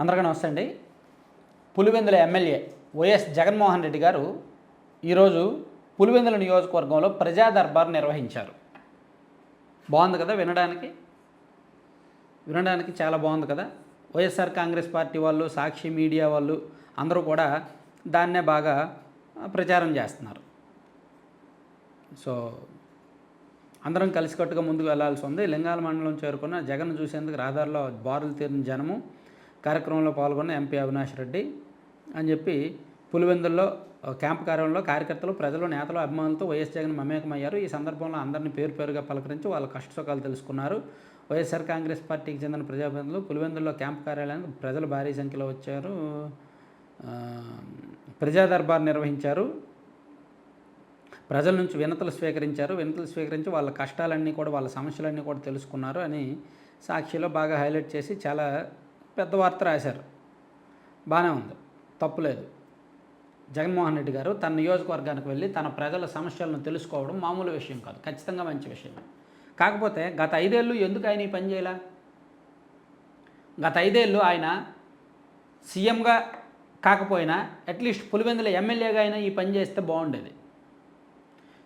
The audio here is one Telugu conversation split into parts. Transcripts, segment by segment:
అందరికీ నమస్తే అండి. పులివెందుల ఎమ్మెల్యే వైఎస్ జగన్మోహన్ రెడ్డి గారు ఈరోజు పులివెందుల నియోజకవర్గంలో ప్రజా దర్బార్ నిర్వహించారు. బాగుంది కదా వినడానికి? వినడానికి చాలా బాగుంది కదా? వైఎస్ఆర్ కాంగ్రెస్ పార్టీ వాళ్ళు సాక్షి మీడియా వాళ్ళు అందరూ కూడా దాన్నే బాగా ప్రచారం చేస్తున్నారు. సో అందరం కలిసికట్టుగా ముందుకు వెళ్ళాల్సి ఉంది. లింగాల మండలం చేరుకున్న జగన్ చూసేందుకు రహదారిలో బారులు తీరిన జనము కార్యక్రమంలో పాల్గొన్న ఎంపీ అవినాష్ రెడ్డి అని చెప్పి పులివెందుల్లో క్యాంపు కార్యంలో కార్యకర్తలు ప్రజలు నేతలు అభిమానులతో వైఎస్ జగన్ మమేకమయ్యారు. ఈ సందర్భంలో అందరినీ పేరు పేరుగా పలకరించి వాళ్ళ కష్టసుఖాలు తెలుసుకున్నారు. వైఎస్ఆర్ కాంగ్రెస్ పార్టీకి చెందిన ప్రజాప్రతినిధులు పులివెందుల్లో క్యాంపు కార్యాలయానికి ప్రజలు భారీ సంఖ్యలో వచ్చారు. ప్రజా దర్బార్ నిర్వహించారు. ప్రజల నుంచి వినతులు స్వీకరించారు. వినతులు స్వీకరించి వాళ్ళ కష్టాలన్నీ కూడా వాళ్ళ సమస్యలన్నీ కూడా తెలుసుకున్నారు అని సాక్షిలో బాగా హైలైట్ చేసి చాలా పెద్ద వార్త రాశారు. బాగానే ఉంది. తప్పులేదు జగన్మోహన్ రెడ్డి గారు తన నియోజకవర్గానికి వెళ్ళి తన ప్రజల సమస్యలను తెలుసుకోవడం మామూలు విషయం కాదు. ఖచ్చితంగా మంచి విషయమే కాకపోతే గత ఐదేళ్ళు ఎందుకు ఆయన ఈ పని గత ఐదేళ్ళు ఆయన సీఎంగా కాకపోయినా అట్లీస్ట్ పులివెందుల ఎమ్మెల్యేగా అయినా ఈ పని చేస్తే బాగుండేది.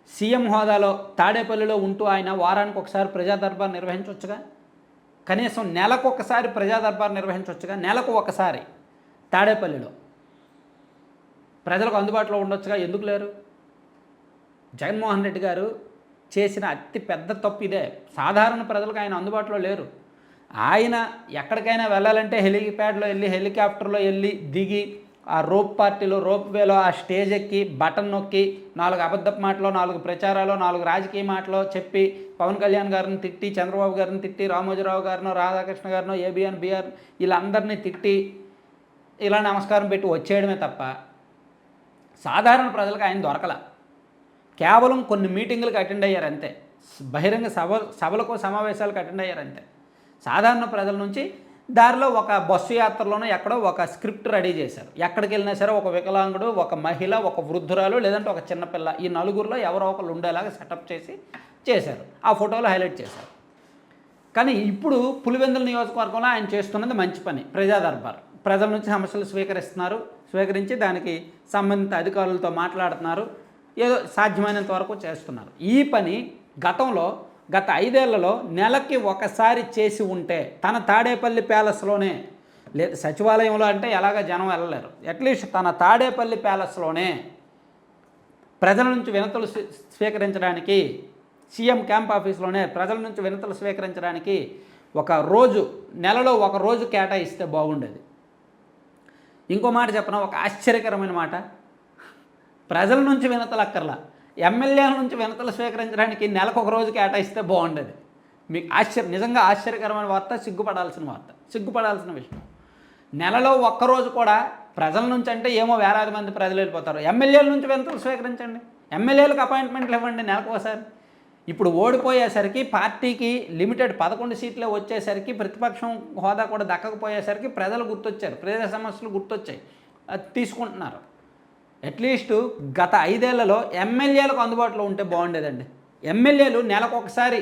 సీఎం హోదాలో తాడేపల్లిలో ఉంటూ ఆయన వారానికి ఒకసారి ప్రజా దర్బార్ నిర్వహించవచ్చుగా? కనీసం నెలకు ఒకసారి ప్రజాదర్బార్ నిర్వహించవచ్చుగా నెలకు ఒకసారి తాడేపల్లిలో. ప్రజలకు అందుబాటులో ఉండొచ్చుగా ఎందుకు లేరు? జగన్మోహన్ రెడ్డి గారు చేసిన అతి పెద్ద తప్పు ఇదే. సాధారణ ప్రజలకు ఆయన అందుబాటులో లేరు. ఆయన ఎక్కడికైనా వెళ్ళాలంటే హెలిప్యాడ్లో వెళ్ళి హెలికాప్టర్లో వెళ్ళి దిగి ఆ రోప్ పార్టీలో రోప్ వేలో ఆ స్టేజ్ ఎక్కి బటన్ నొక్కి నాలుగు అబద్ధపు మాటలు నాలుగు ప్రచారాలు నాలుగు రాజకీయ మాటలు చెప్పి పవన్ కళ్యాణ్ గారిని తిట్టి చంద్రబాబు గారిని తిట్టి రామోజీరావు గారినో Radhakrishna గారినో A B N B R వీళ్ళందరినీ తిట్టి ఇలా నమస్కారం పెట్టి వచ్చేయడమే తప్ప సాధారణ ప్రజలకు ఆయన దొరకల. కేవలం కొన్ని మీటింగులకు అటెండ్ అయ్యారు అంతే. బహిరంగ సభ సభలకు సమావేశాలకు అటెండ్ అయ్యారు అంతే. సాధారణ ప్రజల నుంచి దారిలో ఒక బస్సు యాత్రలోనో ఎక్కడో ఒక స్క్రిప్ట్ రెడీ చేశారు. ఎక్కడికి వెళ్ళినా సరే ఒక వికలాంగుడు ఒక మహిళ ఒక వృద్ధురాలు లేదంటే ఒక చిన్నపిల్ల ఈ నలుగురిలో ఎవరో ఒకరు ఉండేలాగా సెటప్ చేసి చేశారు. ఆ ఫోటోలు హైలైట్ చేశారు. కానీ ఇప్పుడు పులివెందుల నియోజకవర్గంలో ఆయన చేస్తున్నది మంచి పని ప్రజా దర్బార్. ప్రజల నుంచి సమస్యలు స్వీకరిస్తున్నారు. స్వీకరించి దానికి సంబంధిత అధికారులతో మాట్లాడుతున్నారు. ఏదో సాధ్యమైనంత వరకు చేస్తున్నారు. ఈ పని గతంలో గత ఐదేళ్ళలో నెలకి ఒకసారి చేసి ఉంటే తన తాడేపల్లి ప్యాలెస్లోనే లే సచివాలయంలో అంటే ఎలాగ జనం వెళ్ళలేరు. అట్లీస్ట్ తన తాడేపల్లి ప్యాలెస్లోనే ప్రజల నుంచి వినతులు స్వీ- స్వీకరించడానికి సీఎం క్యాంప్ ఆఫీస్లోనే ప్రజల నుంచి వినతులు స్వీకరించడానికి ఒక రోజు నెలలో ఒక రోజు కేటాయిస్తే బాగుండేది. ఇంకో మాట చెప్పిన? ఒక ఆశ్చర్యకరమైన మాట. ప్రజల నుంచి వినతలు అక్కర్లా. ఎమ్మెల్యేల నుంచి వినతలు స్వీకరించడానికి నెలకు ఒక రోజు కేటాయిస్తే బాగుండేది. మీకు ఆశ్చర్య నిజంగా ఆశ్చర్యకరమైన వార్త సిగ్గుపడాల్సిన వార్త సిగ్గుపడాల్సిన విషయం. నెలలో ఒక్కరోజు కూడా ప్రజల నుంచి అంటే ఏమో వేలాది మంది ప్రజలు వెళ్ళిపోతారు. ఎమ్మెల్యేల నుంచి వినతలు స్వీకరించండి. ఎమ్మెల్యేలకు అపాయింట్మెంట్లు ఇవ్వండి నెలకు ఒకసారి. ఇప్పుడు ఓడిపోయేసరికి పార్టీకి లిమిటెడ్ పదకొండు సీట్లే వచ్చేసరికి ప్రతిపక్షం హోదా కూడా దక్కకపోయేసరికి ప్రజలు గుర్తొచ్చారు. ప్రజా సమస్యలు గుర్తొచ్చాయి. అది తీసుకుంటున్నారు. అట్లీస్ట్ గత ఐదేళ్ళలో ఎమ్మెల్యేలకు అందుబాటులో ఉంటే బాగుండేదండి. ఎమ్మెల్యేలు నెలకు ఒకసారి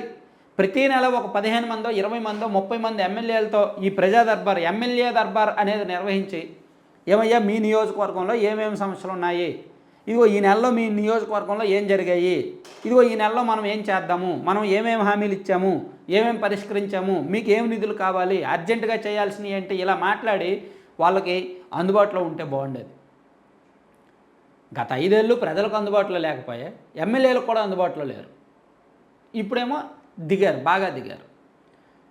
ప్రతి నెల ఒక పదిహేను మందో ఇరవై మందో ముప్పై మంది ఎమ్మెల్యేలతో ఈ ప్రజా దర్బార్ ఎమ్మెల్యే దర్బార్ అనేది నిర్వహించి ఏమయ్యా మీ నియోజకవర్గంలో ఏమేమి సమస్యలు ఉన్నాయి? ఇదిగో ఈ నెలలో మీ నియోజకవర్గంలో ఏం జరిగాయి? ఇదిగో ఈ నెలలో మనం ఏం చేద్దాము? మనం ఏమేమి హామీలు ఇచ్చాము? ఏమేమి పరిష్కరించాము? మీకు ఏం నిధులు కావాలి? అర్జెంటుగా చేయాల్సినవి ఏంటి? ఇలా మాట్లాడి వాళ్ళకి అందుబాటులో ఉంటే బాగుండేది. గత ఐదేళ్ళు ప్రజలకు అందుబాటులో లేకపోయా ఎమ్మెల్యేలకు కూడా అందుబాటులో లేరు. ఇప్పుడేమో దిగారు బాగా దిగారు.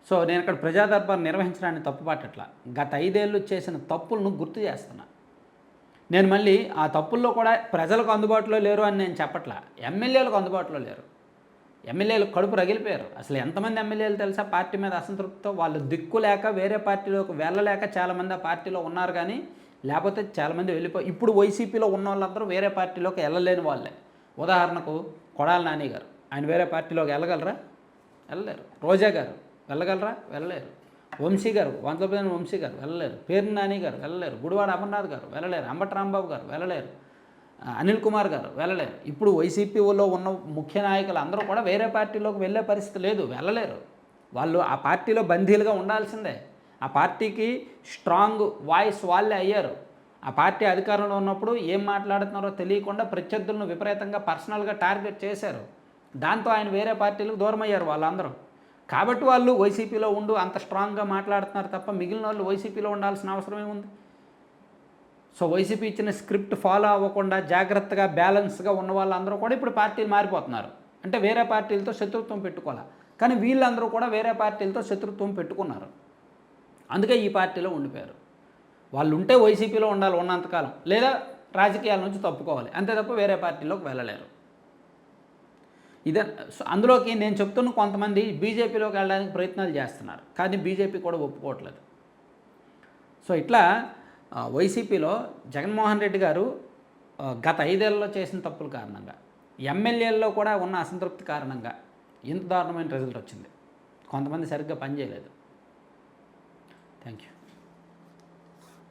సో నేను ఇక్కడ ప్రజాదర్బార్ నిర్వహించడానికి నిర్వహించడాన్ని తప్పు పట్టట్ల. గత ఐదేళ్ళు చేసిన తప్పులను గుర్తు చేస్తున్నా. నేను మళ్ళీ ఆ తప్పుల్లో కూడా ప్రజలకు అందుబాటులో లేరు అని నేను చెప్పట్లా. ఎమ్మెల్యేలకు అందుబాటులో లేరు. ఎమ్మెల్యేలు కడుపు రగిలిపోయారు. అసలు ఎంతమంది ఎమ్మెల్యేలు తెలుసా? పార్టీ మీద అసంతృప్తితో వాళ్ళు దిక్కు లేక వేరే పార్టీలోకి వెళ్ళలేక చాలామంది ఆ పార్టీలో ఉన్నారు కానీ లేకపోతే చాలామంది వెళ్ళిపో ఇప్పుడు వైసీపీలో ఉన్న వాళ్ళందరూ వేరే పార్టీలోకి వెళ్ళలేని వాళ్ళే. ఉదాహరణకు కొడాల నాని గారు. ఆయన వేరే పార్టీలోకి వెళ్ళగలరా? వెళ్ళలేరు. రోజా గారు వెళ్ళగలరా? వెళ్ళలేరు. వంశీ గారు వంశపేన వంశీ గారు వెళ్ళలేరు. పేరు నాని గారు వెళ్ళలేరు. గుడివాడ అమర్నాథ్ గారు వెళ్ళలేరు. అంబటి రాంబాబు గారు వెళ్ళలేరు. అనిల్ కుమార్ గారు వెళ్ళలేరు. ఇప్పుడు వైసీపీలో ఉన్న ముఖ్య నాయకులు అందరూ కూడా వేరే పార్టీలోకి వెళ్ళే పరిస్థితి లేదు. వెళ్ళలేరు. వాళ్ళు ఆ పార్టీలో బందీలుగా ఉండాల్సిందే. ఆ పార్టీకి స్ట్రాంగ్ వాయిస్ వాళ్ళే అయ్యారు. ఆ పార్టీ అధికారంలో ఉన్నప్పుడు ఏం మాట్లాడుతున్నారో తెలియకుండా ప్రత్యర్థులను విపరీతంగా పర్సనల్గా టార్గెట్ చేశారు. దాంతో ఆయన వేరే పార్టీలకు దూరం అయ్యారు వాళ్ళందరూ. కాబట్టి వాళ్ళు వైసీపీలో ఉండు అంత స్ట్రాంగ్గా మాట్లాడుతున్నారు తప్ప మిగిలిన వాళ్ళు వైసీపీలో ఉండాల్సిన అవసరం ఏముంది? సో వైసీపీ ఇచ్చిన స్క్రిప్ట్ ఫాలో అవ్వకుండా జాగ్రత్తగా బ్యాలెన్స్గా ఉన్న వాళ్ళందరూ కూడా ఇప్పుడు పార్టీలు మారిపోతున్నారు. అంటే వేరే పార్టీలతో శత్రుత్వం పెట్టుకోవాలి? కానీ వీళ్ళందరూ కూడా వేరే పార్టీలతో శత్రుత్వం పెట్టుకున్నారు. అందుకే ఈ పార్టీలో ఉండిపోయారు. వాళ్ళు ఉంటే వైసీపీలో ఉండాలి ఉన్నంతకాలం. లేదా రాజకీయాల నుంచి తప్పుకోవాలి. అంతే తప్ప వేరే పార్టీలోకి వెళ్ళలేరు. ఇదే అందులోకి నేను చెప్తున్న కొంతమంది బీజేపీలోకి వెళ్ళడానికి ప్రయత్నాలు చేస్తున్నారు. కానీ బీజేపీ కూడా ఒప్పుకోవట్లేదు. సో ఇట్లా వైసీపీలో జగన్మోహన్ రెడ్డి గారు గత ఐదేళ్ళలో చేసిన తప్పుల కారణంగా ఎమ్మెల్యేల్లో కూడా ఉన్న అసంతృప్తి కారణంగా ఇంత దారుణమైన రిజల్ట్ వచ్చింది. కొంతమంది సరిగ్గా పనిచేయలేదు. Thank you.